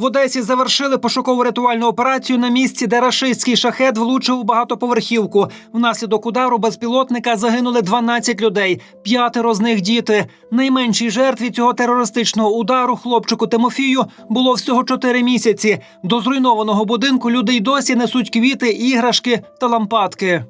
В Одесі завершили пошукову рятувальну операцію на місці, де рашистський шахет влучив у багатоповерхівку. Внаслідок удару безпілотника загинули 12 людей, п'ятеро з них діти. Найменшій жертві цього терористичного удару хлопчику Тимофію було всього 4 місяці. До зруйнованого будинку люди й досі несуть квіти, іграшки та лампадки.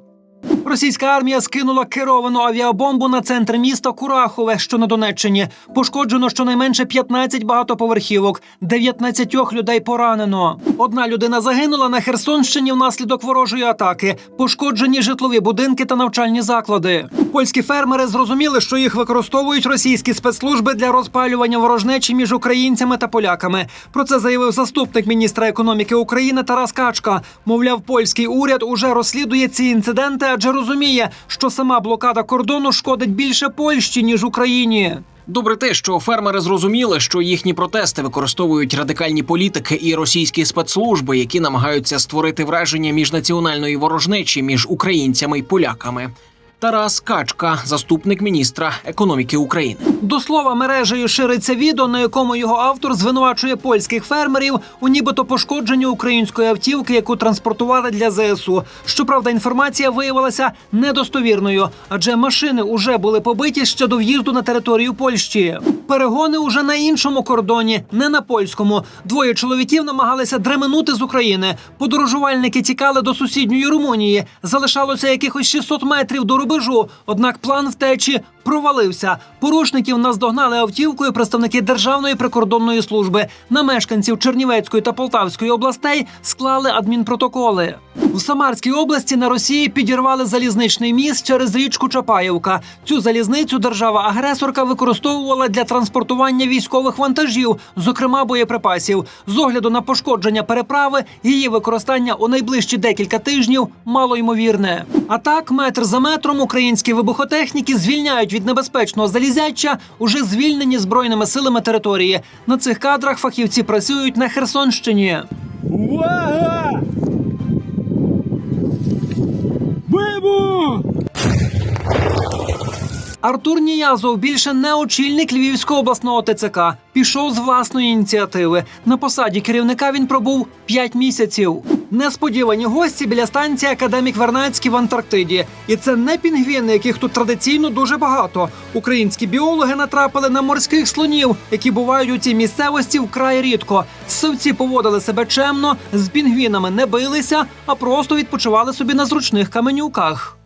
Російська армія скинула керовану авіабомбу на центр міста Курахове, що на Донеччині. Пошкоджено щонайменше 15 багатоповерхівок, 19 людей поранено. Одна людина загинула на Херсонщині внаслідок ворожої атаки. Пошкоджені житлові будинки та навчальні заклади. Польські фермери зрозуміли, що їх використовують російські спецслужби для розпалювання ворожнечі між українцями та поляками. Про це заявив заступник міністра економіки України Тарас Качка. Мовляв, польський уряд уже розслідує ці інциденти, адже розуміє, що сама блокада кордону шкодить більше Польщі ніж Україні. Добре те, що фермери зрозуміли, що їхні протести використовують радикальні політики і російські спецслужби, які намагаються створити враження міжнаціональної ворожнечі між українцями і поляками. Тарас Качка, заступник міністра економіки України. До слова, мережею шириться відео, на якому його автор звинувачує польських фермерів у нібито пошкодженні української автівки, яку транспортували для ЗСУ. Щоправда, інформація виявилася недостовірною, адже машини уже були побиті ще до в'їзду на територію Польщі. Перегони уже на іншому кордоні, не на польському. Двоє чоловіків намагалися дременути з України. Подорожувальники тікали до сусідньої Румунії. Залишалося якихось 600 метрів до рубежу. Однак план втечі провалився. Порушників наздогнали автівкою представники Державної прикордонної служби. На мешканців Чернівецької та Полтавської областей склали адмінпротоколи. В Самарській області на Росії підірвали залізничний міст через річку Чапаєвка. Цю залізницю держава-агресорка використовувала для транспортування військових вантажів, зокрема боєприпасів. З огляду на пошкодження переправи, її використання у найближчі декілька тижнів мало ймовірне. А так, метр за метром українські вибухотехніки звільняють від небезпечного залізяча уже звільнені збройними силами території. На цих кадрах фахівці працюють на Херсонщині. Увага! Вибух! Артур Ніязов більше не очільник Львівського обласного ТЦК. Пішов з власної ініціативи. На посаді керівника він пробув 5 місяців. Несподівані гості біля станції Академік Вернацький в Антарктиді. І це не пінгвіни, яких тут традиційно дуже багато. Українські біологи натрапили на морських слонів, які бувають у цій місцевості вкрай рідко. Совці поводили себе чемно, з пінгвінами не билися, а просто відпочивали собі на зручних каменюках.